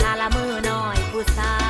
คาละมือน้อยผู้สา